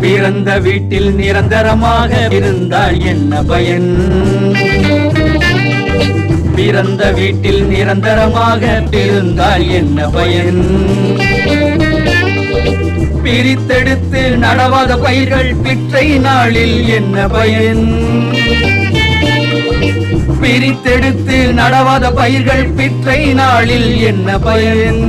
பிறந்த வீட்டில் நிரந்தரமாக இருந்தால் என்ன பயன்? பிறந்த வீட்டில் நிரந்தரமாக இருந்தால் என்ன பயன்? பிரித்தெடுத்து நடவாத பயிர்கள் பிற்றை நாளில் என்ன பயன்? பிரித்தெடுத்து நடவாத பயிர்கள் பிற்றை நாளில் என்ன பயன்?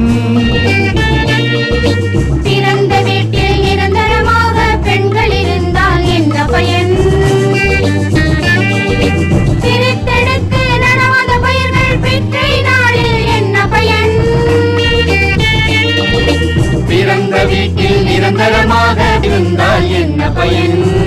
வீட்டில் இருந்தால் என்ன பயன்?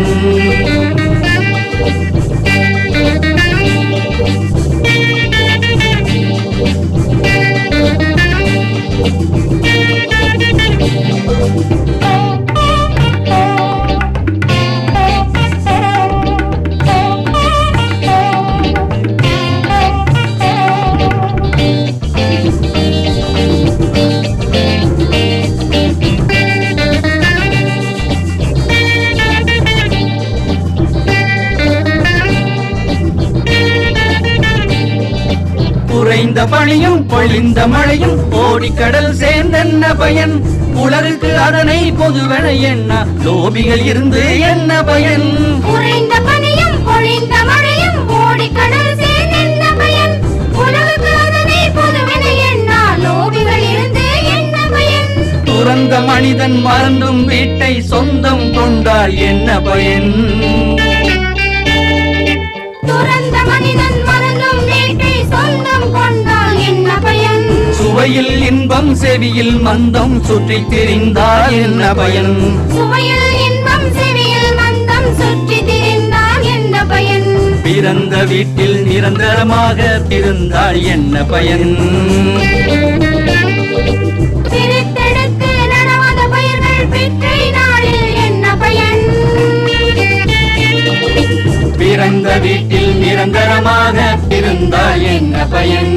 குறைந்த பணியும் பொழிந்த மழையும் கோடிக்கடல் சேர்ந்தென்ன பயன்? உலகுக்கு அதனை பொதுவென என்ன லோபிகள் இருந்து என்ன பயன்? குறைந்த பனியும் பொழிந்த மழையும் ஓடிக்கடல் சேர்ந்த பயன்? உலகுக்கு அதனை பொதுவென எண்ணா லோபிகள் இருந்து என்ன பயன்? துறந்த மனிதன் மறந்தும் வீட்டை சொந்தம் கொண்டால் என்ன பயன்? துறந்த மனிதன் இன்பம் செவியில் மந்தம் சுற்றித் திரிந்தால் என்ன பயன்? சுவையில் இன்பம் செவியில் மந்தம் சுற்றி திரிந்தால் என்ன பயன்? பிறந்த வீட்டில் நிரந்தரமாக நாளில் என்ன பயன்? பிறந்த வீட்டில் நிரந்தரமாக இருந்தால் என்ன பயன்?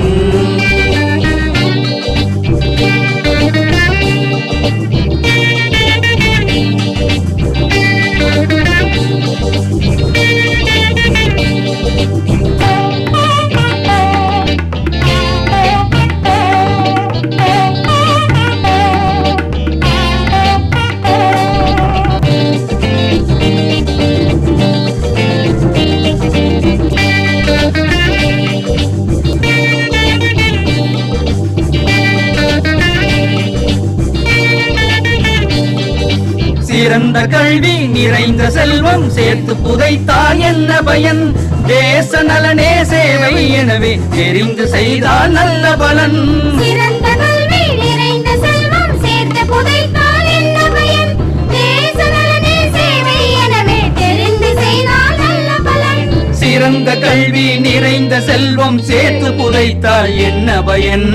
சிறந்த கல்வி நிறைந்த செல்வம் சேர்த்து புதைத்தால் என்ன பயன்? தேச நலனே சேவை எனவே தெரிந்து செய்தால் நல்ல பலன். சிறந்த கல்வி நிறைந்த செல்வம் சேர்த்து புதைத்தால் என்ன பயன்? தேச நலனே சேவை எனவே தெரிந்து செய்தால் நல்ல பலன். சிறந்த கல்வி நிறைந்த செல்வம் சேர்த்து புதைத்தால் என்ன பயன்?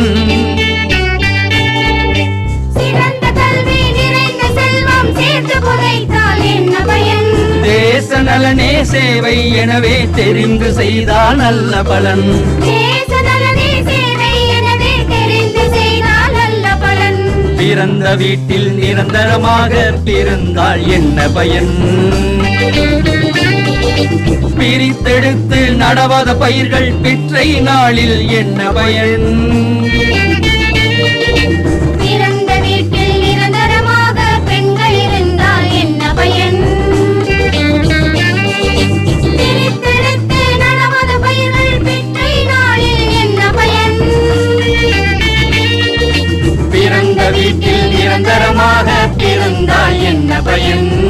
சேவை எனவே தெரிந்து செய்தால் நல்ல பலன். பிறந்த வீட்டில் நிரந்தரமாக இருந்தால் என்ன பயன்? பிரித்தெடுத்து நடவாத பயிர்கள் பிற்றை நாளில் என்ன பயன்? கிருபையின்